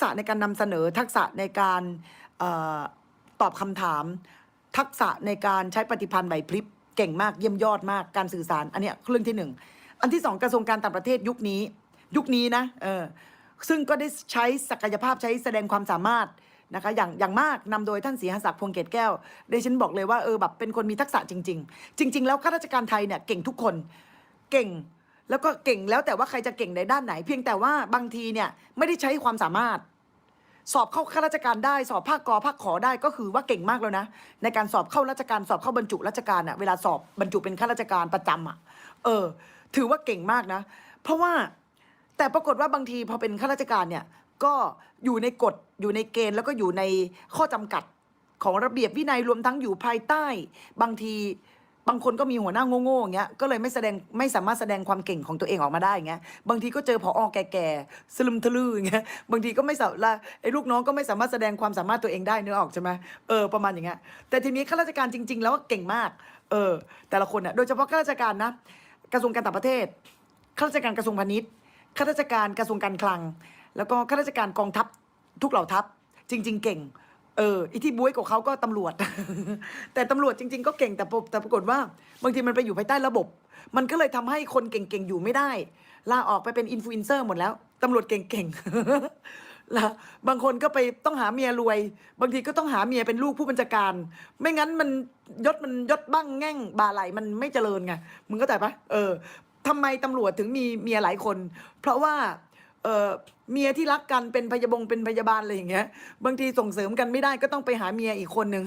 ษะในการนำเสนอทักษะในการออตอบคำถาม ทักษะในการใช้ปฏิพันธ์ไหวพริบเก่งมากเยี่ยมยอดมากการสื่อสาร อันเนี้ยเรื่องที่หนึ่งอันที่สองกระทรวงการต่างประเทศยุคนี้ ยุคนี้นะเออซึ่งก็ได้ใช้ศักยภาพใช้แสดงความสามารถนะคะอย่างอย่างมากนำโดยท่านศรีหศักดิ์พวงเกตแก้วดิฉันบอกเลยว่าเออแบบเป็นคนมีทักษะจริง ๆ จริง ๆ แล้วข้าราชการไทยเนี่ยเก่งทุกคนเก่งแล้วก็เก่งแล้วแต่ว่าใครจะเก่งในด้านไหน เพียงแต่ว่าบางทีเนี่ยไม่ได้ใช้ความสามารถ สอบเข้าข้าราชการได้ สอบภาคกอภาคขอได้ก็คือว่าเก่งมากแล้วนะ ในการสอบเข้าราชการสอบเข้าบรรจุราชการอะเวลาสอบบรรจุเป็นข้าราชการประจำอะเออ ถือว่าเก่งมากนะ เพราะว่าแต่ปรากฏว่าบางทีพอเป็นข้าราชการเนี่ยก็อยู่ในกฎอยู่ในเกณฑ์แล้วก็อยู่ในข้อจำกัดของระเบียบวินัยรวมทั้งอยู่ภายใต้ บางที บางคนก็มีหัวหน้าโง่ๆอย่างเงี้ยก็เลยไม่แสดงไม่สามารถแสดงความเก่งของตัวเองออกมาได้อย่างเงี้ยบางทีก็เจอผออแก่ๆสลึมทะลืออย่างเงี้ยบางทีก็ไม่สาละไอ้ลูกน้องก็ไม่สามารถแสดงความสามารถตัวเองได้เนื้อออกใช่ไหมเออประมาณอย่างเงี้ยแต่ทีนี้ข้าราชการจริง ๆ แล้วเก่งมากเออแต่ละคนเนี่ยโดยเฉพาะข้าราชการนะกระทรวงการต่างประเทศข้าราชการกระทรวงพาณิชย์ข้าราชการกระทรวงการคลัง แล้วก็ข้าราชการกองทัพทุกเหล่าทัพจริง ๆ เก่ง เออไอีที่บุ้ยกับเขาก็ตำรวจ แต่ตำรวจจริง ๆ ก็เก่งแต่ปรแต่ปรากฏว่า บางทีมันไปอยู่ภายใต้ระบบ มันก็เลยทำให้คนเก่งๆ อยู่ไม่ได้ลาออกไปเป็นอินฟลูเอนเซอร์หมดแล้วตำรวจเก่งๆ ละบางคนก็ไปต้องหาเมียรวย บางทีก็ต้องหาเมียเป็นลูกผู้บัญชาการ ไม่งั้นมันยศมันยศบ้างแง่งบาไหลมันไม่เจริญไงมึงก็แต่ปะเออทำไมตำรวจถึงมีเมียหลายคน เพราะว่า เออเมียที่รักกันเป็นพยาบงเป็นพยาบาลอะไรอย่างเงี้ย บางทีส่งเสริมกันไม่ได้ก็ต้องไปหาเมียอีกคนหนึ่ง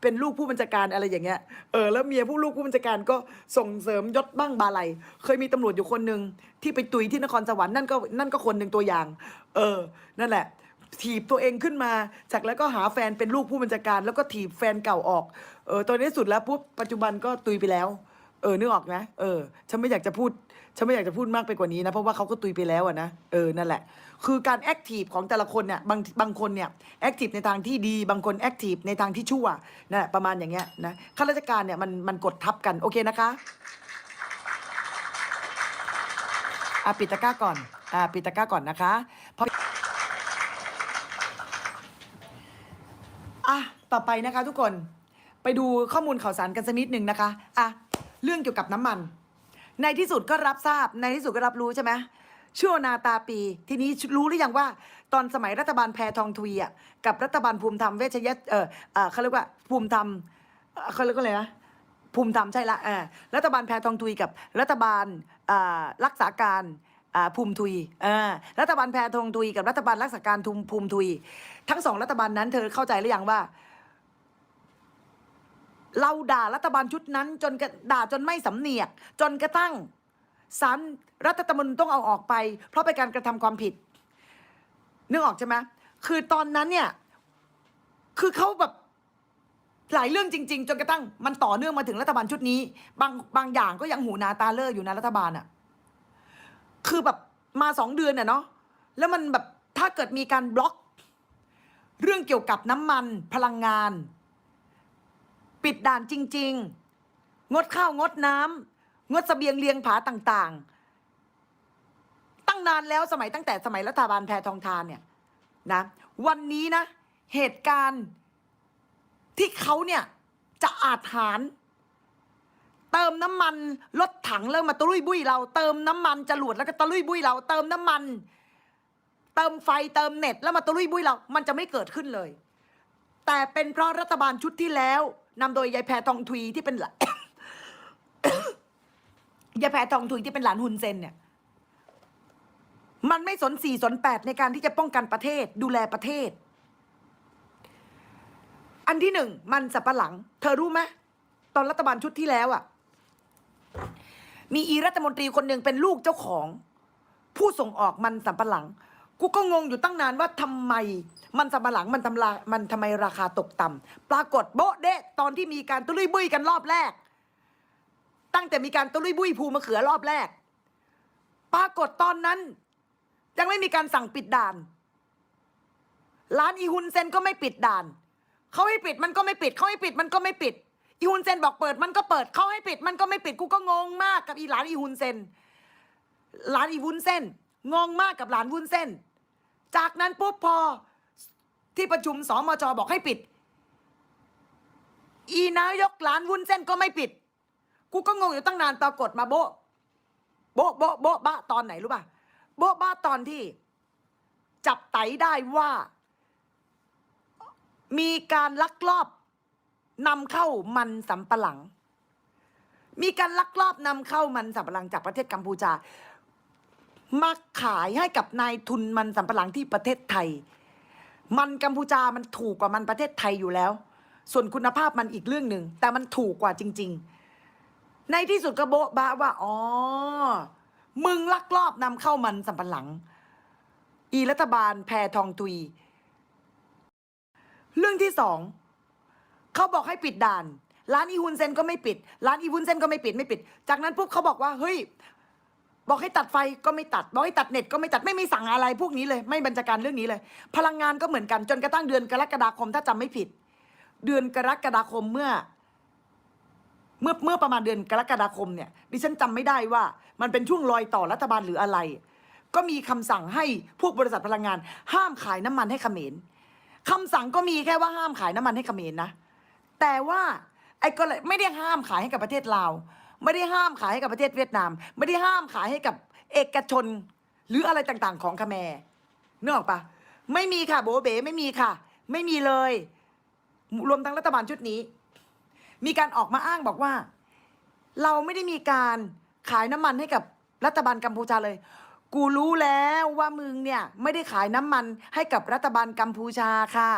เป็นลูกผู้บัญชาการอะไรอย่างเงี้ยเออแล้วเมียผู้ลูกผู้บัญชาการก็ส่งเสริมยศบ้างบาไหลเคยมีตำรวจอยู่คนหนึ่งที่ไปตุยที่นครสวรรค์นั่นก็นั่นก็คนหนึ่งตัวอย่าง เออ นั่นแหละ ถีบตัวเองขึ้นมา จากแล้วก็หาแฟนเป็นลูกผู้บัญชาการ แล้วก็ถีบแฟนเก่าออกเออตอนนี้สุดแล้วปุ๊บปัจจุบันก็ตุยไปแล้ว เออนึกออกนะเออฉันไม่อยากจะพูด ฉันไม่อยากจะพูดมากไปกว่านี้นะ เพราะว่าเขาก็ตุยไปแล้วอะนะ เออ นั่นแหละ คือการแอคทีฟของแต่ละคนเนี่ย บางบางคนเนี่ยแอคทีฟในทางที่ดี บางคนแอคทีฟในทางที่ชั่วนั่นแหละประมาณอย่างเงี้ยนะ ข้าราชการเนี่ยมันมันกดทับกัน โอเคนะคะอะปิดตะกร้าก่อน อะปิดตะกร้าก่อนนะคะเพราะอะต่อไปนะคะทุกคน ไปดูข้อมูลข่าวสารกันสักนิดหนึ่งนะคะ อะ เรื่องเกี่ยวกับน้ำมัน ในที่สุดก็รับทราบในที่สุดก็รับรู้ใช่ไหมชั่วนาตาปี ทีนี้รู้หรือยังว่า ตอนสมัยรัฐบาลแพทองทวีอะกับรัฐบาลภูมิธรรมเวชยะเออเออเขาเรียกว่าภูมิธรรมเขาเรียกว่าอะไรนะภูมิธรรมใช่ละอ่ารัฐบาลแพทองทุยกับรัฐบาลรักษาการภูมิทุยรัฐบาลแพทองทุยกับรัฐบาลรักษาการทุมภูมิทุย ทั้งสองรัฐบาลนั้นเธอเข้าใจหรือยังว่า เราด่ารัฐบาลชุดนั้น จนกระด่าจนไม่สำเนียก จนกระทั่งศาลรัฐธรรมนูญต้องเอาออกไป เพราะเป็นการกระทำความผิดนึกออกใช่ไหมคือตอนนั้นเนี่ย คือเขาแบบหลายเรื่องจริง ๆ จนกระทั่งมันต่อเนื่องมาถึงรัฐบาลชุดนี้ บางบางอย่างก็ยังหูนาตาเลิกอยู่นะรัฐบาลอะ่ะคือแบบมาสองเดือนน่ะเนาะแล้วมันแบบถ้าเกิดมีการบล็อก เรื่องเกี่ยวกับน้ำมันพลังงาน ปิดด่านจริง ๆ งดข้าวงดน้ำงดเสบียงเลียงผาต่างๆ ตั้งนานแล้วสมัยตั้งแต่สมัยรัฐบาลแพทองทานเนี่ยนะวันนี้นะ เหตุการณ์ที่เขาเนี่ยจะอาจหาร เติมน้ำมันรถถังแล้วมมาตะลุยบุยเรา เติมน้ำมันจรวดแล้วก็ตะลุยบุยเรา เติมน้ำมัน เติมไฟเติมเน็ตแล้วมาตะลุยบุยเรา มันจะไม่เกิดขึ้นเลย แต่เป็นเพราะรัฐบาลชุดที่แล้ว นำโดยยายแพทองทุยที่เป็นหลานยายแพทองทุยที่เป็นหลานฮุนเซนเนี่ย มันไม่สนสี่สนแปดในการที่จะป้องกันประเทศ ดูแลประเทศ อันที่หนึ่งมันสับปะหลัง เธอรู้ไหมตอนรัฐบาลชุดที่แล้วอะ่ะ มีอีรัฐมนตรีคนหนึ่งเป็นลูกเจ้าของ ผู้ส่งออกมันสับปะหลัง กูก็งงอยู่ตั้งนานว่าทำไม มันสับปะหลังมันทำรามันทำไมราคาตกต่ำปรากฏโบ๊ะเดะตอนที่มีการตุลุยบุยกันรอบแรก ตั้งแต่มีการตุลุยบุยภูมะเขือรอบแรก ปรากฏตอนนั้น ยังไม่มีการสั่งปิดด่าน ร้านอีฮุนเซนก็ไม่ปิดด่าน เขาให้ปิดมันก็ไม่ปิด เขาให้ปิดมันก็ไม่ปิด อีฮุนเซนบอกเปิดมันก็เปิด เขาให้ปิดมันก็ไม่ปิด กูก็งงมากกับอีหลานอีฮุนเซนหลานอีวุ้นเส้น งงมากกับหลานวุ้นเส้น จากนั้นปุ๊บพอที่ประชุมสมจบอกให้ปิด อีนายกหลานวุ้นเส้นก็ไม่ปิด กูก็งงอยู่ตั้งนานปรากฏมาโบโบโบโบะบะตอนไหนรู้ป่ะโบะบะตอนที่ จับไตได้ว่า มีการลักลอบนำเข้ามันสำปะหลัง มีการลักลอบนำเข้ามันสำปะหลังจากประเทศกัมพูชา มาขายให้กับนายทุนมันสำปะหลังที่ประเทศไทย มันกัมพูชามันถูกกว่ามันประเทศไทยอยู่แล้ว ส่วนคุณภาพมันอีกเรื่องหนึ่งแต่มันถูกกว่าจริง ๆ ในที่สุดก็โบ๊ะบะว่าอ๋อมึงลักลอบนำเข้ามันสำปะหลัง อีรัฐบาลแพทองตุย เรื่องที่สองเขาบอกให้ปิดด่าน ร้านอีฮุนเซนก็ไม่ปิด ร้านอีฮุนเซนก็ไม่ปิดไม่ปิด จากนั้นปุ๊บเขาบอกว่าเฮ้ย บอกให้ตัดไฟก็ไม่ตัด บอกให้ตัดเน็ตก็ไม่ตัดไม่มีสั่งอะไรพวกนี้เลย ไม่บัญชาการเรื่องนี้เลย พลังงานก็เหมือนกันจนกระทั่งเดือนกรกฎาคมถ้าจำไม่ผิด เดือนกรกฎาคมเมื่อ เมื่อเมื่อประมาณเดือนกรกฎาคมเนี่ยดิฉันจำไม่ได้ว่า มันเป็นช่วงรอยต่อรัฐบาลหรืออะไร ก็มีคำสั่งให้พวกบริษัทพลังงาน ห้ามขายน้ำมันให้เขมรคำสั่งก็มีแค่ว่าห้ามขายน้ำมันให้เขมรนะแต่ว่าไอ้ก็เลยไม่ได้ห้ามขายให้กับประเทศลาว ไม่ได้ห้ามขายให้กับประเทศเวียดนาม ไม่ได้ห้ามขายให้กับเอกชน หรืออะไรต่างๆ ของคแมรนึกออกปะไม่มีค่ะโบเบไม่มีค่ะ ไม่มีเลย รวมทั้งรัฐบาลชุดนี้ มีการออกมาอ้างบอกว่า เราไม่ได้มีการขายน้ำมันให้กับรัฐบาลกัมพูชาเลย กูรู้แล้วว่ามึงเนี่ย ไม่ได้ขายน้ำมันให้กับรัฐบาลกัมพูชาค่ะ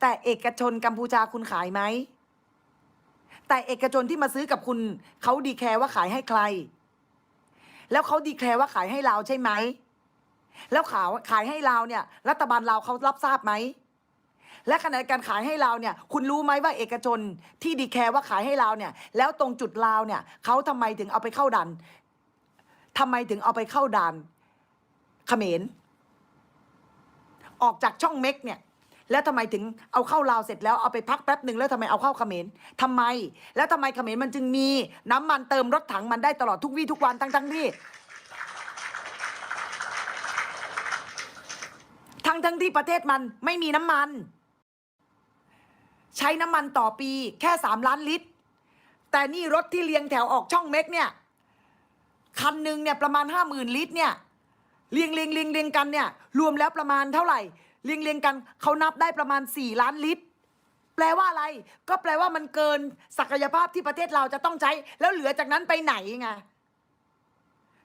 แต่เอกชนกัมพูชาคุณขายไหม แต่เอกชนที่มาซื้อกับคุณเขาดีแคร์ว่าขายให้ใคร แล้วเขาดีแคร์ว่าขายให้เราใช่ไหมแล้วขายขายให้เราเนี่ย รัฐบาลเราเขารับทราบไหมและขณะการขายให้เราเนี่ย คุณรู้ไหมว่าเอกชนที่ดีแคร์ว่าขายให้เราเนี่ย แล้วตรงจุดลาวเนี่ยเขาทำไมถึงเอาไปเข้าดันทำไมถึงเอาไปเข้าด่านเขมรออกจากช่องเม็กเนี่ย แล้วทำไมถึงเอาเข้าลาวเสร็จแล้วเอาไปพักแป๊บหนึ่งแล้วทำไมเอาเข้าเขมรทำไม แล้วทำไมเขมรมันจึงมีน้ำมันเติมรถถังมันได้ตลอดทุกวี่ทุกวันทั้งทั้งๆที่ทั้งทั้งที่ประเทศมันไม่มีน้ำมัน ใช้น้ำมันต่อปีแค่สามล้านลิตร แต่นี่รถที่เรียงแถวออกช่องเม็กเนี่ยคันหนึ่งเนี่ยประมาณห้าหมื่นลิตรเนี่ยเรียงเรียงเรียงเรียงกันเนี่ยรวมแล้วประมาณเท่าไหร่ เรียงเรียงกันเขานับได้ประมาณสี่ล้านลิตร แปลว่าอะไร ก็แปลว่ามันเกินศักยภาพที่ประเทศเราจะต้องใช้ แล้วเหลือจากนั้นไปไหนไง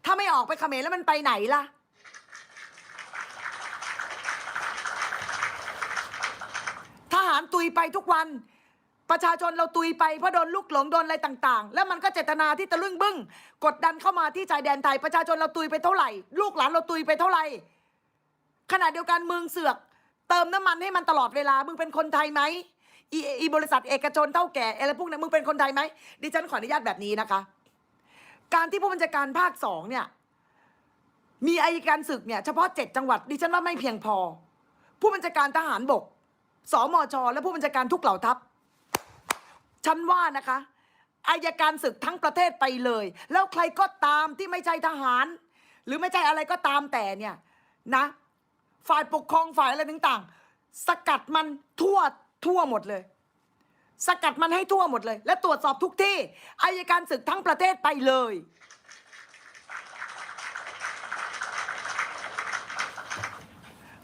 ถ้าไม่ออกไปเขมรแล้วมันไปไหนล่ะทหารตุยไปทุกวัน ประชาชนเราตุยไปเพราะโดนลูกหลงโดนอะไรต่าง ๆ แล้วมันก็เจตนาที่ตะลึงบึ้งกดดันเข้ามาที่ชายแดนไทยประชาชนเราตุยไปเท่าไหร่ ลูกหลานเราตุยไปเท่าไหร่ ขณะเดียวกันมืองเสือก เติมน้ำมันให้มันตลอดเวลา มึงเป็นคนไทยไหมอีอีบริษัทเอกชนเท่าแก่อะไรพวกนั้นมึงเป็นคนไทยไหมดิฉันขออนุญาตแบบนี้นะคะ การที่ผู้บัญชาการภาคสองเนี่ย มีอายการศึกเนี่ยเฉพาะเจ็ดจังหวัดดิฉันว่าไม่เพียงพอ ผู้บัญชาการทหารบกสมชและผู้บัญชาการทุกเหล่าทัพฉันว่านะคะอายการศึกทั้งประเทศไปเลย แล้วใครก็ตามที่ไม่ใช่ทหาร หรือไม่ใช่อะไรก็ตามแต่เนี่ยนะ ฝ่ายปกครองฝ่ายอะไรต่างๆ สกัดมันทั่วทั่วหมดเลย สกัดมันให้ทั่วหมดเลย และตรวจสอบทุกที่อายการศึกทั้งประเทศไปเลย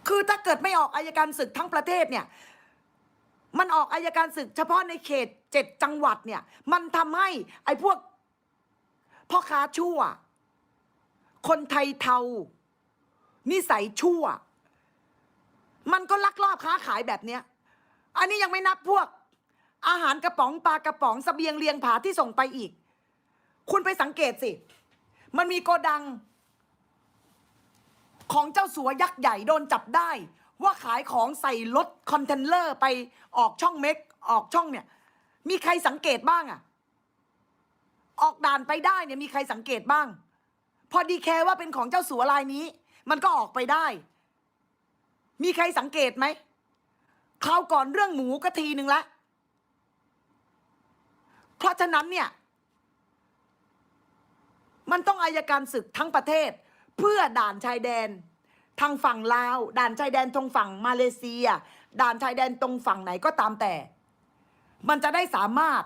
คือถ้าเกิดไม่ออกอายการศึกทั้งประเทศเนี่ยมันออกอายการศึกเฉพาะในเขตเจ็ดจังหวัดเนี่ย มันทำให้ไอ้พวกพ่อค้าชั่ว คนไทยเทา นิสัยชั่ว มันก็ลักลอบค้าขายแบบเนี้ย อันนี้ยังไม่นับพวก อาหารกระป๋องปลากระป๋องสเสบียงเลียงผาที่ส่งไปอีก คุณไปสังเกตสิ มันมีโกดัง ของเจ้าสัวยักษ์ใหญ่โดนจับได้ ว่าขายของใส่รถคอนเทนเนอร์ไปออกช่องเม็กออกช่องเนี่ย มีใครสังเกตบ้างอะออกด่านไปได้เนี่ยมีใครสังเกตบ้าง พอดีแคร์ว่าเป็นของเจ้าสัวลายนี้ มันก็ออกไปได้ มีใครสังเกตไหมคราวก่อนเรื่องหมูก็ทีหนึ่งละ เพราะฉะนั้นเนี่ย มันต้องอายการศึกทั้งประเทศ เพื่อด่านชายแดน ทางฝั่งลาว ด่านชายแดนตรงฝั่งมาเลเซีย ด่านชายแดนตรงฝั่งไหนก็ตามแต่ มันจะได้สามารถ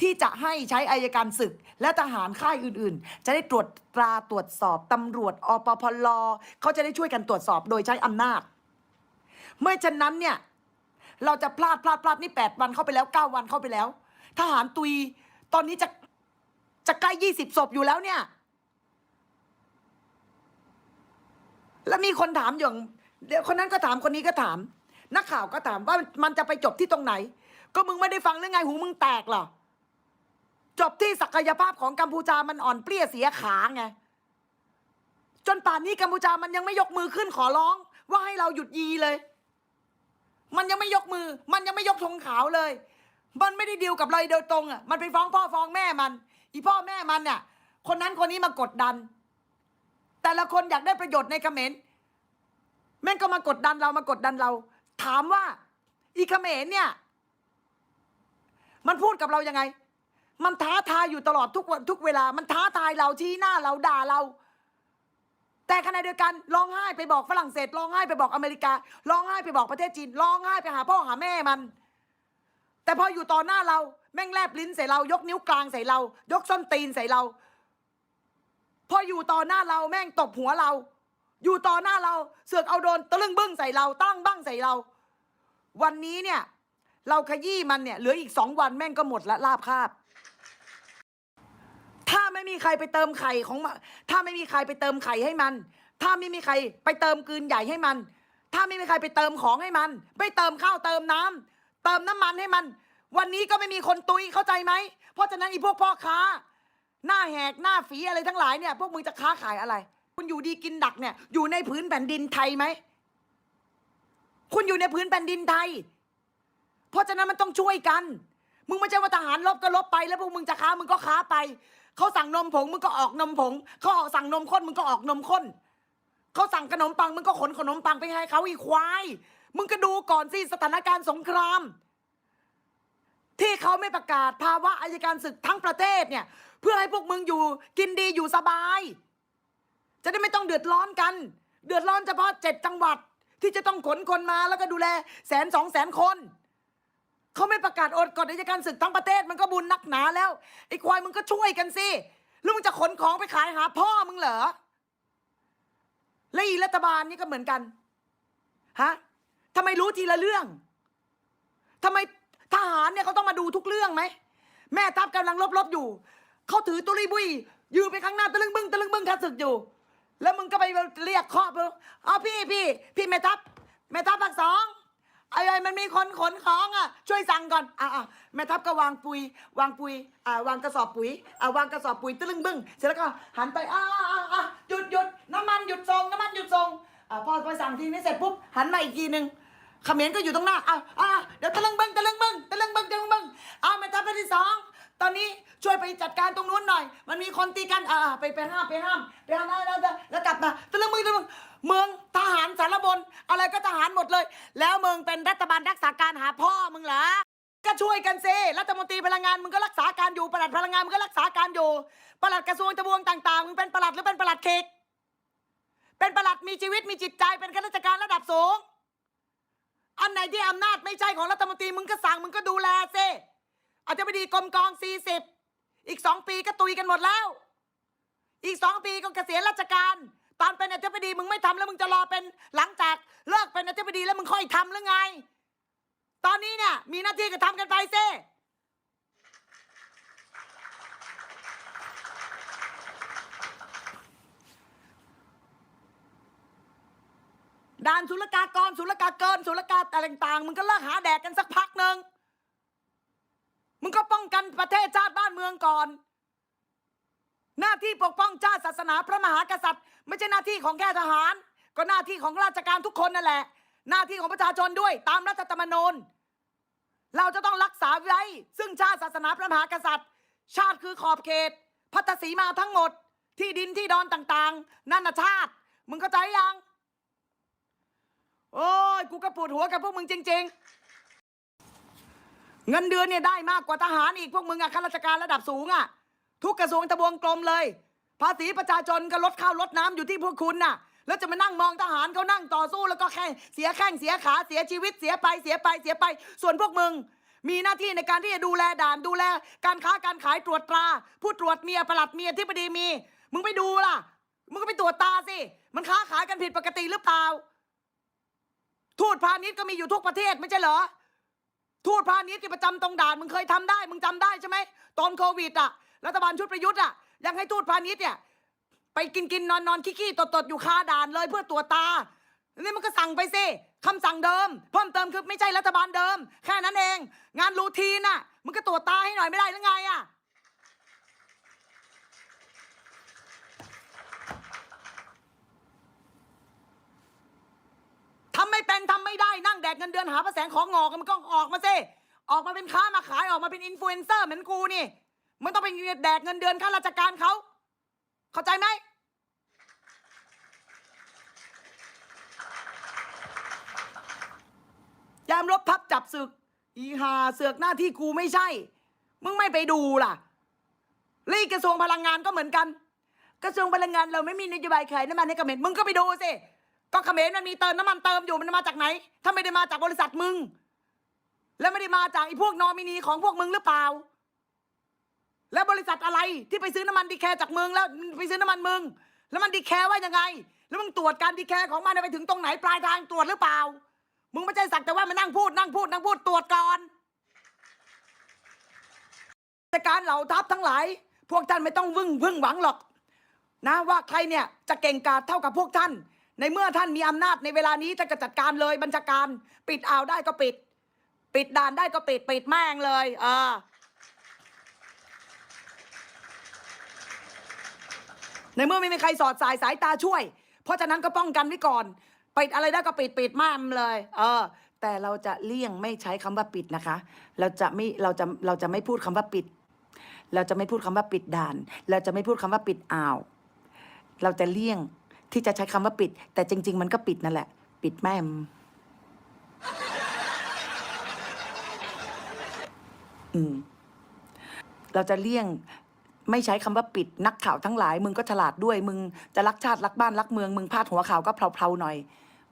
ที่จะให้ใช้อายการศึกและทหารค่ายอื่น ๆ จะได้ตรวจตราตรวจสอบตำรวจอปพลเขาจะได้ช่วยกันตรวจสอบโดยใช้อำนาจ เมื่อฉะนั้นเนี่ย เราจะพลาดพลาดพลาดนี่แปดวันเข้าไปแล้วเก้าวันเข้าไปแล้ว ทหารตุย ตอนนี้จะจะใกล้ยี่สิบศพอยู่แล้วเนี่ย แล้วมีคนถามอย่างเดี๋ยวคนนั้นก็ถามคนนี้ก็ถาม นักข่าวก็ถามว่ามันจะไปจบที่ตรงไหน ก็มึงไม่ได้ฟังเรื่องไงหูมึงแตกเหรอจบที่ศักยภาพของกัมพูชามันอ่อนเปรี้ยเสียขาไงจนป่านนี้กัมพูชามันยังไม่ยกมือขึ้นขอร้อง ว่าให้เราหยุดยีเลย มันยังไม่ยกมือ มันยังไม่ยกธงขาวเลย มันไม่ได้ดีลกับเราโดยตรงอะมันไปฟ้องพ่อฟ้องแม่มัน อีพ่อแม่มันเนี่ยคนนั้นคนนี้มากดดัน แต่ละคนอยากได้ประโยชน์ในเขมรแม่งก็มากดดันเรามากดดันเรา ถามว่า อีเขมรเนี่ย มันพูดกับเรายังไง มันท้าทายอยู่ตลอดทุกวันทุกเวลา มันท้าทายเราชี้หน้าเราด่าเรา แต่ขณะเดียวกันร้องไห้ไปบอกฝรั่งเศสร้องไห้ไปบอกอเมริการ้องไห้ไปบอกประเทศจีนร้องไห้ไปหาพ่อหาแม่มัน แต่พออยู่ต่อหน้าเราแม่งแลบลิ้นใส่เรา ยกนิ้วกลางใส่เรา ยกส้นตีนใส่เรา พออยู่ต่อหน้าเราแม่งตบหัวเรา อยู่ต่อหน้าเราเสือกเอาโดนตะลึงบึ้งใส่เราตั้งบ้างใส่เรา วันนี้เนี่ย เราขยี้มันเนี่ยเหลืออีกสองวันแม่งก็หมดละลาบคาบ ถ้าไม่มีใครไปเติมไข่ของมันถ้าไม่มีใครไปเติมไข่ให้มัน ถ้าไม่มีใครไปเติมกืนใหญ่ให้มัน ถ้าไม่มีใครไปเติมของให้มันไม่เติมข้าวเติมน้ำเติมน้ำมันให้มัน วันนี้ก็ไม่มีคนตุยเข้าใจไหม เพราะฉะนั้นอีพวกพ่อค้า หน้าแหกหน้าฝีอะไรทั้งหลายเนี่ย พวกมึงจะค้าขายอะไร คุณอยู่ดีกินดักเนี่ย อยู่ในพื้นแผ่นดินไทยไหม คุณอยู่ในพื้นแผ่นดินไทย เพราะฉะนั้นมันต้องช่วยกัน มึงไม่ใช่ว่าทหารลบก็ลบไป แล้วพวกมึงจะค้ามึงก็ค้าไป เขาสั่งนมผงมึงก็ออกนมผงเขาออกสั่งนมข้นมึงก็ออกนมข้นเขาสั่งขนมปังมึงก็ขนขนมปังไปให้เขาอีควายมึงก็ดูก่อนสิสถานการณ์สงคราม ที่เขาไม่ประกาศภาวะอายการศึกทั้งประเทศเนี่ย เพื่อให้พวกมึงอยู่กินดีอยู่สบาย จะได้ไม่ต้องเดือดร้อนกัน เดือดร้อนเฉพาะเจ็ดจังหวัดที่จะต้องขนคนมาแล้วก็ดูแลแสนสองแสนคน เขาไม่ประกาศอดกฎอายการศึกทั้งประเทศมันก็บุญนักหนาแล้วไอ้ควายมึงก็ช่วยกันสิแล้วมึงจะขนของไปขายหาพ่อมึงเหรอและอีรัฐบาลนี่ก็เหมือนกันฮะทำไมรู้ทีละเรื่องทำไมทหารเนี่ยเขาต้องมาดูทุกเรื่องไหมแม่ทัพกำลังลบๆอยู่เขาถือตุลีบุยยืนไปข้างหน้าตะลึงบึ้งตะลึงบึ้งข้าศึกอยู่ แล้วมึงก็ไปเรียกเคาะเอาพี่พี่พี่แม่ทัพแม่ทัพภาคสอง ไอ้ไอ้มันมีคนขนของอะ ช่วยสั่งก่อน อะอะแม่ทัพก็วางปุย วางปุย อ่าวางกระสอบปุ๋ย อ่าวางกระสอบปุ๋ยตะลึงบึ้งเสร็จแล้วก็หันไป อ่าอ่าอ่าหยุดหยุดน้ำมันหยุดส่งน้ำมันหยุดส่งอ่าพอพอสั่งทีนี้เสร็จปุ๊บหันมาอีกทีหนึ่งเขมรก็อยู่ตรงหน้าอะอะเดี๋ยวตะลึงบึ้งตะลึงบึ้งตะลึงบึ้งตะลึงบึ้งอ่าแม่ทัพภาคที่สองตอนนี้ช่วยไปจัดการตรงนู้นหน่อย มันมีคนตีกัน อ่าไปไปห้ามไปห้ามไปห้ามแล้วแล้วแล้วกลับมาตะลึงบึ้งตะลึงบึ้ง มืองทหารสารบน อะไรก็ทหารหมดเลย แล้วมึงเป็นรัฐบาลรักษาการหาพ่อมึงเหรอ ก็ช่วยกันสิรัฐมนตรีพลังงานมึงก็รักษาการอยู่ปลัดพลังงานมึงก็รักษาการอยู่ปลัดกระทรวงทบวงต่างๆมึงเป็นปลัดหรือเป็นปลัดเขตเป็นปลัดมีชีวิตมีจิตใจเป็นข้าราชการระดับสูง อันไหนที่อำนาจไม่ใช่ของรัฐมนตรีมึงก็สั่งมึงก็ดูแลสิอาจจะไปดีกรมกองสี่สิบอีกสองปีก็ตุยกันหมดแล้ว อีกสองปีก็เกษียณราชการ ตอนเป็นอธิบดีมึงไม่ทำแล้วมึงจะรอเป็นหลังจากเลิกเป็นอธิบดีแล้วมึงค่อยทำหรือไง ตอนนี้เนี่ยมีหน้าที่ก็ทำกันไปซิด่านศุลกากรศุลกาเกรศุลกาอะไรต่างๆมึงก็เลิกหาแดกกันสักพักหนึ่งมึงก็ป้องกันประเทศชาติบ้านเมืองก่อน หน้าที่ปกป้องชาติศาสนาพระมหากษัตริย์ ไม่ใช่หน้าที่ของแค่ทหาร ก็หน้าที่ของราชการทุกคนนั่นแหละ หน้าที่ของประชาชนด้วยตามรัฐธรรมนูญเราจะต้องรักษาไว้ ซึ่งชาติศาสนาพระมหากษัตริย์ ชาติคือขอบเขต พัทสีมาทั้งหมด ที่ดินที่ดอนต่างๆ นั่นน่ะชาติ มึงเข้าใจยัง โอ้ยกูก็ปวดหัวกับพวกมึงจริง ๆ เงินเดือนเนี่ยได้มากกว่าทหารอีกพวกมึงอะข้าราชการระดับสูงอะ ทุกกระทรวงทบวงกรมเลย ภาษีประชาชนก็ลดข้าวลดน้ำอยู่ที่พวกคุณน่ะ แล้วจะมานั่งมองทหารเขานั่งต่อสู้แล้วก็แค่เสียแข้งเสียขาเสียชีวิตเสียไปเสียไปเสียไป ส่วนพวกมึง มีหน้าที่ในการที่จะดูแลด่านดูแล การค้าการขายตรวจตรา ผู้ตรวจเมียประหลัดเมียที่ปดีมี มึงไปดูล่ะ มึงก็ไปตรวจตาสิ มันค้าขายกันผิดปกติหรือเปล่า ทูตพาณิชย์ก็มีอยู่ทุกประเทศไม่ใช่เหรอ ทูตพาณิชย์ที่ประจำตรงด่านมึงเคยทำได้ มึงจำได้ใช่ไหมตอนโควิดอะ รัฐบาลชุดประยุทธ์อะยังให้ทูตพาณิชย์เนี่ยไปกินกินนอนนอนขี้ขี้ตดตดอยู่คาด่านเลยเพื่อตรวตานี่มันก็สั่งไปสิคำสั่งเดิม เพิ่มเติมคือไม่ใช่รัฐบาลเดิม แค่นั้นเอง งานรูทีนน่ะมึงก็ตรวตาให้หน่อยไม่ได้หรือไงอะทำไม่เป็นทำไม่ได้นั่งแดกเงินเดือนหาพระแสงของงอกมันก็ออกมาสิออกมาเป็นค้ามาขายออกมาเป็นอินฟลูเอนเซอร์เหมือนกูนี่ มันต้องเป็นแดกเงินเดือนข้าราชการเขา เข้าใจไหมยามรบพับจับศึก อีหาเสือกหน้าที่กูไม่ใช่ มึงไม่ไปดูล่ะรีกระทรวงพลังงานก็เหมือนกัน กระทรวงพลังงานเราไม่มีนโยบายขายน้ำมันให้เขมรมึงก็ไปดูสิก็เขมรมันมีเติมน้ำมันเติมอยู่มันมาจากไหน ถ้าไม่ได้มาจากบริษัทมึง แล้วไม่ได้มาจากไอ้พวกนอมินีของพวกมึงหรือเปล่า แล้วบริษัทอะไรที่ไปซื้อน้ำมันดีแคร์จากมึงแล้วไปซื้อน้ำมันมึง แล้วมันดีแคร์ว่ายังไง แล้วมึงตรวจการดีแคร์ของมันไปถึงตรงไหนปลายทางตรวจหรือเปล่า มึงไม่ใช่สักแต่ว่ามานั่งพูดนั่งพูดนั่งพูดตรวจก่อนแต่การเหล่าทัพทั้งหลาย พวกท่านไม่ต้องวึ่งพึ่งหวังหรอก นะว่าใครเนี่ยจะเก่งกาจเท่ากับพวกท่าน ในเมื่อท่านมีอำนาจในเวลานี้ท่านก็จัดการเลยบัญชาการ ปิดอ่าวได้ก็ปิด ปิดด่านได้ก็ปิดปิดแม่งเลย เออ ในเมื่อไม่มีใครสอดสายสายตาช่วย เพราะฉะนั้นก็ป้องกันไว้ก่อน ปิดอะไรได้ก็ปิดปิดม่ามเลย เออ แต่เราจะเลี่ยงไม่ใช้คำว่าปิดนะคะ เราจะไม่เราจะเราจะไม่พูดคำว่าปิด เราจะไม่พูดคำว่าปิดด่าน เราจะไม่พูดคำว่าปิดอ่าว เราจะเลี่ยงที่จะใช้คำว่าปิด แต่จริง ๆ มันก็ปิดนั่นแหละ ปิดแม่มอืมเราจะเลี่ยง ไม่ใช้คำว่าปิดนักข่าวทั้งหลาย มึงก็ฉลาดด้วย มึงจะรักชาติรักบ้านรักเมืองมึงพลาดหัวข่าวก็เพลาๆหน่อย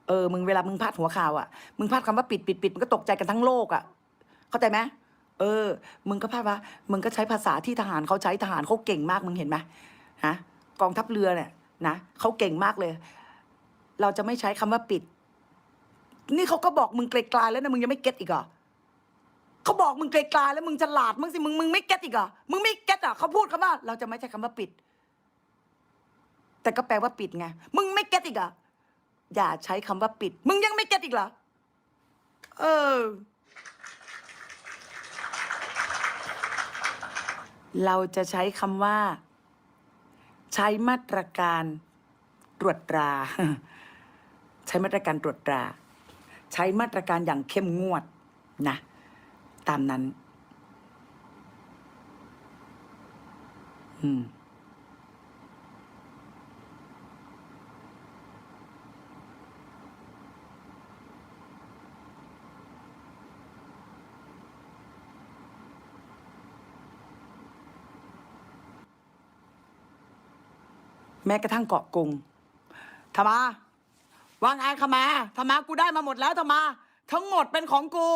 เออมึงเวลามึงพลาดหัวข่าวอะมึงพลาดคำว่าปิดปิดปิดมันก็ตกใจกันทั้งโลกอะเข้าใจไหมเออ มึงก็พลาดว่ามึงก็ใช้ภาษาที่ทหารเขาใช้ทหารเขาเก่งมากมึงเห็นไหมฮะกองทัพเรือเนี่ยนะเขาเก่งมากเลย เราจะไม่ใช้คำว่าปิด นี่เขาก็บอกมึงไกลๆแล้วนะมึงยังไม่เก็ตอีกเหรอ เขาบอกมึงไกลๆแล้วมึงฉลาดมึงสิมึงมึงไม่เก็ตอีกเหรอมึงไม่เก็ตอะเขาพูดคำว่า เราจะไม่ใช้คำว่าปิด แต่ก็แปลว่าปิดไงมึงไม่เก็ตอีกเหรออย่าใช้คำว่าปิด มึงยังไม่เก็ตอีกเหรอเออ เราจะใช้คำว่า ใช้มาตรการตรวจตรา ใช้มาตรการตรวจตรา ใช้มาตรการอย่างเข้มงวดนะ ตามนั้น อืม แม้กระทั่งเกาะกงธรรมาว่าไงขมาธรรมากูได้มาหมดแล้วธรรมา ทั้งหมดเป็นของกู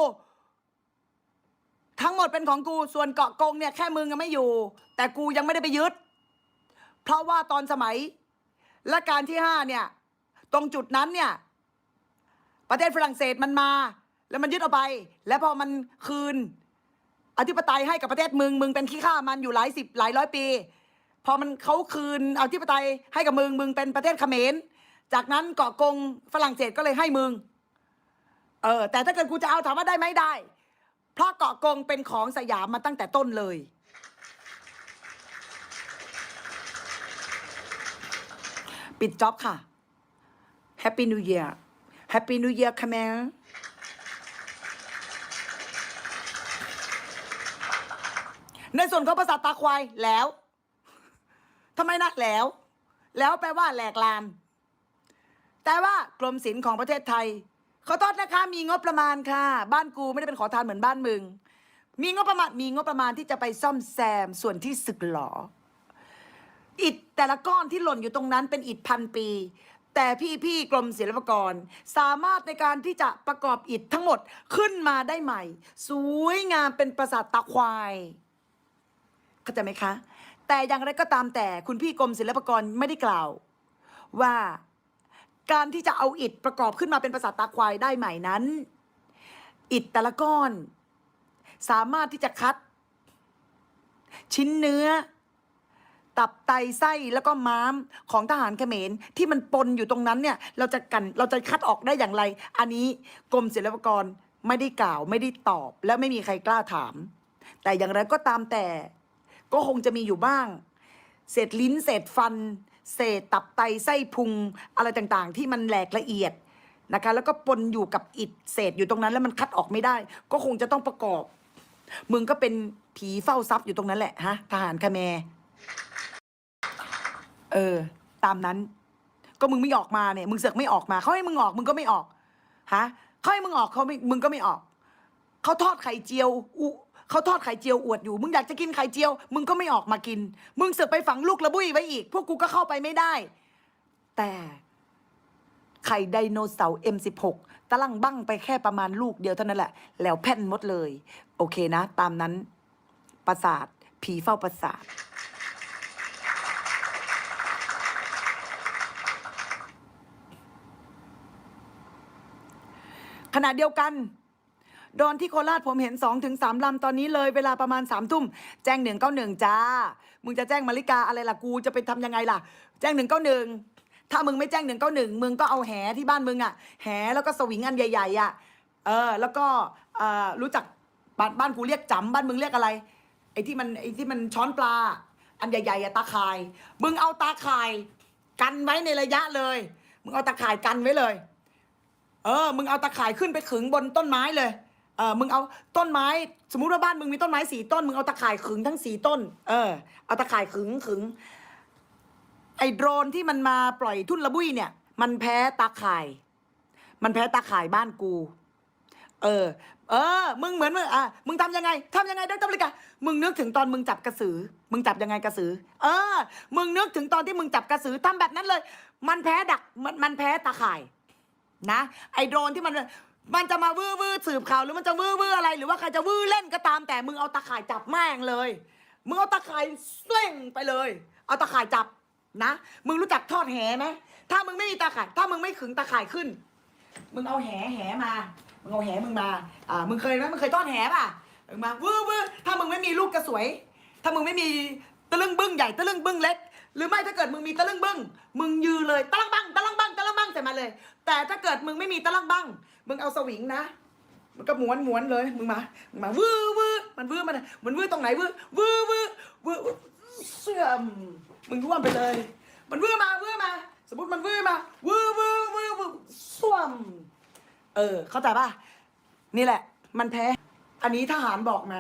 ทั้งหมดเป็นของกูส่วนเกาะกงเนี่ยแค่มึงยังไม่อยู่ แต่กูยังไม่ได้ไปยึด เพราะว่าตอนสมัยรัชกาลที่ห้าเนี่ย ตรงจุดนั้นเนี่ย ประเทศฝรั่งเศสมันมา แล้วมันยึดเอาไป แล้วพอมันคืน อธิปไตยให้กับประเทศมึง มึงเป็นขี้ข้ามันอยู่หลายสิบหลายร้อยปี พอมันเขาคืนอาที่ปไตยให้กับมึงมึงเป็นประเทศเขมรจากนั้นเกาะกงฝรั่งเศสก็เลยให้มึง เออแต่ถ้าเกิดกูจะเอาถามว่าได้ไหมได้ เพราะเกาะกงเป็นของสยามมาตั้งแต่ต้นเลย ปิดจ็อบค่ะ Happy New Year Happy New Year ค่ะแม่ในส่วนของภาษาตาควายแล้วทำไมนะแล้ว แล้วแปลว่าแหลกลาน แต่ว่ากรมศิลป์ของประเทศไทย ขอโทษนะคะ มีงบประมาณค่ะ บ้านกูไม่ได้เป็นขอทานเหมือนบ้านมึง มีงบประมาณมีงบประมาณที่จะไปซ่อมแซมส่วนที่สึกหรออิฐแต่ละก้อนที่หล่นอยู่ตรงนั้นเป็นอิฐพันปี แต่พี่พี่ๆกรมศิลปากร สามารถในการที่จะประกอบอิฐทั้งหมดขึ้นมาได้ใหม่ สวยงามเป็นปราสาทตาควายเข้าใจไหมคะ แต่อย่างไรก็ตามแต่คุณพี่กรมศิลปากรไม่ได้กล่าว ว่า การที่จะเอาอิฐประกอบขึ้นมาเป็นปราสาทตาควายได้ใหม่นั้น อิฐแต่ละก้อน สามารถที่จะคัด ชิ้นเนื้อ ตับไตไส้แล้วก็ม้ามของทหารเขมรที่มันปนอยู่ตรงนั้นเนี่ย เราจะกันเราจะคัดออกได้อย่างไร อันนี้กรมศิลปากรไม่ได้กล่าวไม่ได้ตอบ และไม่มีใครกล้าถาม แต่อย่างไรก็ตามแต่ ก็คงจะมีอยู่บ้างเศษลิ้นเศษฟัน เศษตับไตไส้พุงอะไรต่างๆ ที่มันแหลกละเอียดนะคะ แล้วก็ปนอยู่กับอิฐเศษอยู่ตรงนั้น แล้วมันคัดออกไม่ได้ ก็คงจะต้องประกอบ มึงก็เป็นผีเฝ้าทรัพย์อยู่ตรงนั้นแหละฮะทหารคาแมเออ ตามนั้น ก็มึงไม่ออกมาเนี่ย มึงเสือกไม่ออกมาเขาให้มึงออกมึงก็ไม่ออกฮะเขาให้มึงออกเขาไม่มึงก็ไม่ออกเขาทอดไข่เจียวอุ เขาทอดไข่เจียวอวดอยู่ มึงอยากจะกินไข่เจียว มึงก็ไม่ออกมากิน มึงเสือกไปฝังลูกระบุยไว้อีก พวกกูก็เข้าไปไม่ได้ แต่ไข่ไดโนเสาร์ M16 ตะลังบั้งไปแค่ประมาณลูกเดียวเท่านั้นแหละ แล้วแผ่นหมดเลย โอเคนะ ตามนั้นปราสาท ผีเฝ้าปราสาท ขณะเดียวกัน โดนที่โคราชผมเห็นสองถึงสามลำตอนนี้เลยเวลาประมาณสามทุ่มแจ้งหนึ่งเก้าหนึ่งจ้า มึงจะแจ้งมาริกาอะไรล่ะกูจะไปทำยังไงล่ะ แจ้งหนึ่งเก้าหนึ่งถ้ามึงไม่แจ้งหนึ่งเก้าหนึ่งมึงก็เอาแหที่บ้านมึงอะแหแล้วก็สวิงอันใหญ่ๆอะเออแล้วก็เอ่อรู้จักบ้านบ้านกูเรียกจำบ้านมึงเรียกอะไรไอ้ที่มันไอ้ที่มันช้อนปลา อันใหญ่ๆอะตาข่าย มึงเอาตาข่ายกันไว้ในระยะเลย มึงเอาตาข่ายกันไว้เลย เออ มึงเอาตะข่ายขึ้นไปขึงบนต้นไม้เลย เออมึงเอาต้นไม้ สมมุติว่าบ้านมึงมีต้นไม้สี่ต้น มึงเอาตะข่ายขึงทั้งสี่ต้น เออ เอาตะข่ายขึงขึง ไอ้โดรนที่มันมาปล่อยทุ่นระบุยเนี่ย มันแพ้ตาข่าย มันแพ้ตาข่ายบ้านกู เออ เออ มึงเหมือนมึงอะมึงทำยังไงทำยังไงไดรบริกามึงนึกถึงตอนมึงจับกระสือ มึงจับยังไงกระสือ เออ มึงนึกถึงตอนที่มึงจับกระสือทำแบบนั้นเลย มันแพ้ดัก มันมันแพ้ตาข่าย นะ ไอ้โดรนที่มัน มันจะมาวื้อวื้อสืบข่าวหรือมันจะวื้อวื้ออะไร หรือว่าใครจะวื้อเล่นก็ตามแต่มึงเอาตาข่ายจับแม่งเลย มึงเอาตาข่ายเส่งไปเลย เอาตาข่ายจับนะ มึงรู้จักทอดแหไหมถ้ามึงไม่มีตาข่าย ถ้ามึงไม่ขึงตาข่ายขึ้น มึงเอาแหแหมา มึงเอาแหมึงมา อ่า มึงเคยไหมมึงเคยทอดแหป่ะมึงมาวื้อวื้อถ้ามึงไม่มีลูกกระสวย ถ้ามึงไม่มีตะลึงบึ้งใหญ่ตะลึงบึ้งเล็ก หรือไม่ถ้าเกิดมึงมีตะลึงบึ้ง มึงยืนเลยตะลังบังตะลังบังตะลังบัง ใส่มาเลย แต่ถ้าเกิดมึงไม่มีตะลังบังมึงเอาสวิงนะ มันก็ม้วนม้วนเลยมึงมามึงมาวื้อวื้อมันวื้อมันมันวื้อตรงไหนวื้อวื้อวื้อวื้อวื้อเสื่อมมึงร่วมไปเลย มันวื้อมาวื้อมา สมมติมันวื้อมาวื้อวื้อวื้อวื้อส่วมเออ เข้าใจป่ะนี่แหละ มันแพ้ อันนี้ทหารบอกมา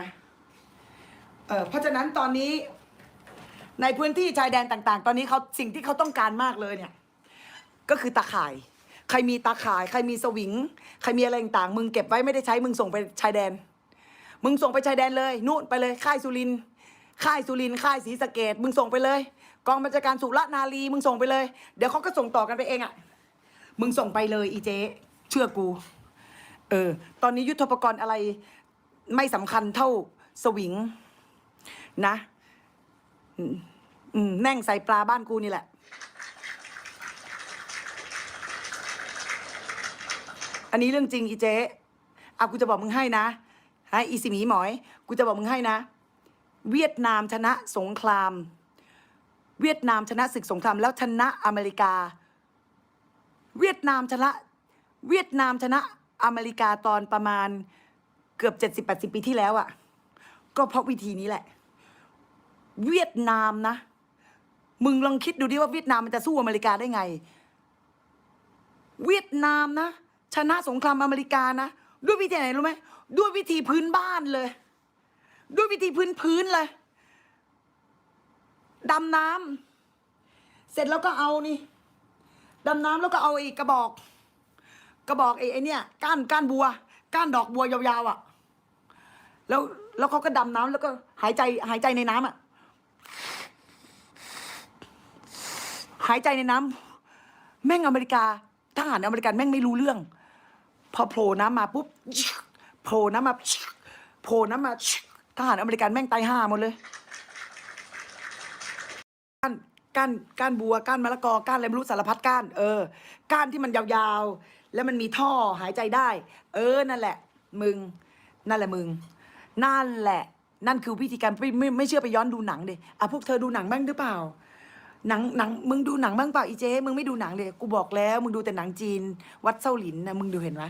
เออเพราะฉะนั้นตอนนี้ในพื้นที่ชายแดนต่าง ๆ ตอนนี้เขาสิ่งที่เขาต้องการมากเลยเนี่ย ก็คือตาข่าย ใครมีตาข่าย ใครมีสวิง ใครมีอะไรต่างๆ มึงเก็บไว้ไม่ได้ใช้ มึงส่งไปชายแดน มึงส่งไปชายแดนเลย นู่นไปเลย ค่ายสุรินทร์ ค่ายสุรินทร์ ค่ายศรีสะเกดมึงส่งไปเลย กองบัญชาการสุรนารี มึงส่งไปเลย เดี๋ยวเขาก็ส่งต่อกันไปเองอะ่ะ มึงส่งไปเลยอีเจ๊เชื่อกู เออ ตอนนี้ยุทธปกรณ์อะไรไม่สำคัญเท่าสวิง นะ อืมแน่งใส่ปลาบ้านกูนี่แหละ อันนี้เรื่องจริงอีเจ๊เอากูจะบอกมึงให้นะฮะอีสิหมีหมอย กูจะบอกมึงให้นะ เวียดนามชนะสงคราม เวียดนามชนะศึกสงครามแล้วชนะอเมริกา เวียดนามชนะ เวียดนามชนะอเมริกาตอนประมาณเกือบเจ็ดสิบแปดสิบปีที่แล้วอะ่ะ ก็เพราะวิธีนี้แหละ เวียดนามนะ มึงลองคิดดูดิว่าเวียดนามมันจะสู้อเมริกาได้ไง เวียดนามนะ ชนะสงครามอเมริกานะ ด้วยวิธีไหนรู้ไหมด้วยวิธีพื้นบ้านเลย ด้วยวิธีพื้นพื้นเลยดำน้ำเสร็จแล้วก็เอานี่ดำน้ำแล้วก็เอาไอ้กระบอก กระบอกไอ้ไอ้เนี่ยก้านก้านบัว ก้านดอกบัวยาวๆอะ แล้วแล้วเขาก็ดำน้ำแล้วก็หายใจหายใจในน้ำอะ หายใจในน้ำแม่งอเมริกาทหารอเมริกันแม่งไม่รู้เรื่อง พอโผล่น้ำมาปุ๊บโผล่น้ำมาโผล่น้ำมาทหารอเมริกันแม่งตายห่าหมดเลยก้านก้านก้านบัวก้านมะละกอก้านอะไรไม่รู้สารพัดก้าน เออก้านที่มันยาวๆ แล้วมันมีท่อหายใจได้ เออนั่นแหละ มึง นั่นแหละมึง นั่นแหละ นั่นคือวิธีการไม่ไม่เชื่อไปย้อนดูหนังเดิอะพวกเธอดูหนังบ้างหรือเปล่า หนังหนังมึงดูหนังบ้างเปล่าอีเจ๊มึงไม่ดูหนังเลยกูบอกแล้ว มึงดูแต่หนังจีน วัดเซาหลินนะมึงดูเห็นไหม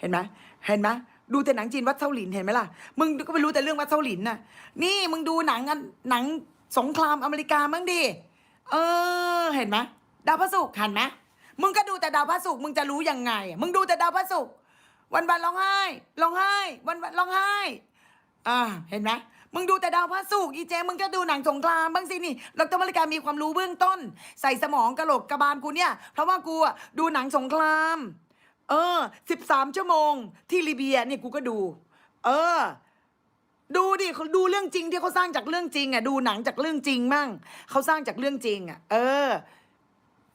เห็นไหมเห็นไหมดูแต่หนังจีนวัดเซาหลินเห็นไหมล่ะมึงก็ไม่รู้แต่เรื่องวัดเซาหลินน่ะ นี่มึงดูหนังอันหนังสงครามอเมริกามั้งดิเออ เห็นไหมดาวพระศุกร์ห็นไหมมึงก็ดูแต่ดาวพระศุกร์มึงจะรู้ยังไง มึงดูแต่ดาวพระศุกร์วันวันร้องไห้ร้องไห้ วันวันร้องไห้อ่าเห็นไหม มึงดูแต่ดาวพระศุกร์อีเจมึงก็ดูหนังสงครามบ้างสินี่ดรมาริกามีความรู้เบื้องต้น ใส่สมองกระโหลกกระบาลกูเนี่ย เพราะว่ากูอะดูหนังสงคราม เออสิบสามชั่วโมง ที่ลิเบียเนี่ยกูก็ดู เออ ดูดิเขาดูเรื่องจริงที่เขาสร้างจากเรื่องจริงอะดูหนังจากเรื่องจริงมั่งเขาสร้างจากเรื่องจริง อะ เออ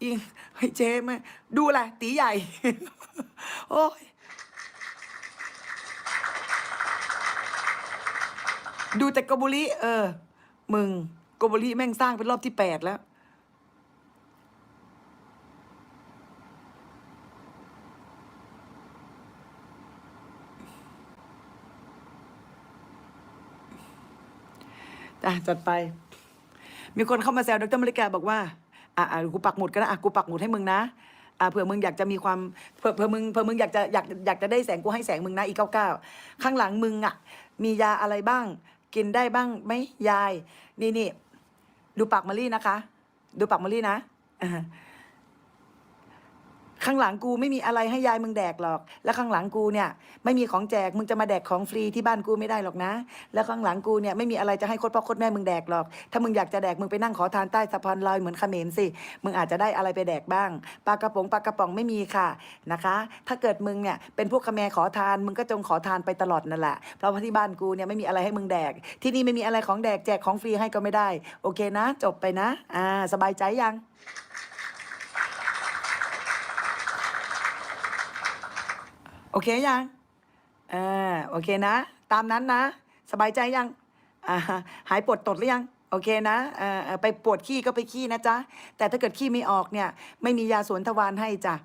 อีเฮ้ยเจ๊ม่ดูอะไรตีใหญ่ โอ้ย ดูแต่โกบุริเออ มึงโกบุริแม่งสร้างเป็นรอบที่แปดแล้ว อะ จัดไป มีคนเข้ามาแซวดรมริกาบอกว่า อะอะกูปักหมุดกันนะอะกูปักหมุดให้มึงนะอะเผื่อมึงอยากจะมีความเผื่อเผื่อมึงเผื่อมึงอยากจะอยากอยากจะได้แสงกูให้แสงมึงนะอีเก้าเก้าข้างหลังมึงอะ มียาอะไรบ้าง กินได้บ้างไหมยาย นี่นี่ดูปากมารี่นะคะ ดูปากมารี่นะ ข้างหลังกูไม่มีอะไรให้ยายมึงแดกหรอก แล้วข้างหลังกูเนี่ยไม่มีของแจกมึงจะมาแดกของฟรีที่บ้านกูไม่ได้หรอกนะ แล้วข้างหลังกูเนี่ยไม่มีอะไรจะให้โคตรพ่อโคตรแม่มึงแดกหรอก ถ้ามึงอยากจะแดกมึงไปนั่งขอทานใต้สะพานลอยเหมือนเขมรสิ มึงอาจจะได้อะไรไปแดกบ้างปลากระป๋องปลากระป๋องไม่มีค่ะนะคะ ถ้าเกิดมึงเนี่ยเป็นพวกขแมขอทานมึงก็จงขอทานไปตลอดนั่นแหละ เพราะว่าที่บ้านกูเนี่ยไม่มีอะไรให้มึงแดก ที่นี่ไม่มีอะไรของแดกแจกของฟรีให้ก็ไม่ได้ โอเคนะ จบไปนะ อ่า สบายใจยัง โอเคยังอ่าโอเคนะ ตามนั้นนะ สบายใจยังอ่าหายปวดตดหรือยังโอเคนะเอ่อเอ่อไปปวดขี้ก็ไปขี้นะจ๊ะ แต่ถ้าเกิดขี้ไม่ออกเนี่ย ไม่มียาสวนทวารให้จ้ะ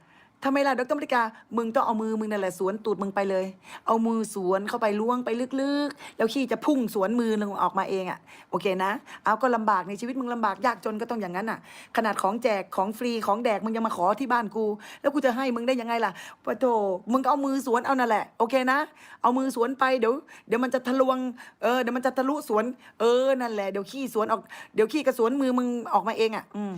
ทำไมล่ะดรมริกา มึงต้องเอามือมึงนั่นแหละสวนตูดมึงไปเลย เอามือสวนเข้าไปล้วงไปลึกๆ แล้วขี้จะพุ่งสวนมือมึงออกมาเองอะ่ะ โอเคนะ เอาก็ลำบากในชีวิตมึงลำบากยากจนก็ต้องอย่างนั้นอะ ขนาดของแจกของฟรีของแดกมึงยังมาขอที่บ้านกู แล้วกูจะให้มึงได้ยังไงล่ะปะโถมึงก็เอามือสวนเอานั่นแหละ โอเคนะ เอามือสวนไปเดี๋ยวเดี๋ยวมันจะทะลวง เออเดี๋ยวมันจะทะลุสวน เออนั่นแหละเดี๋ยวขี้สวนออก เดี๋ยวขี้กระสวนมือมึงออกมาเองอะ อืม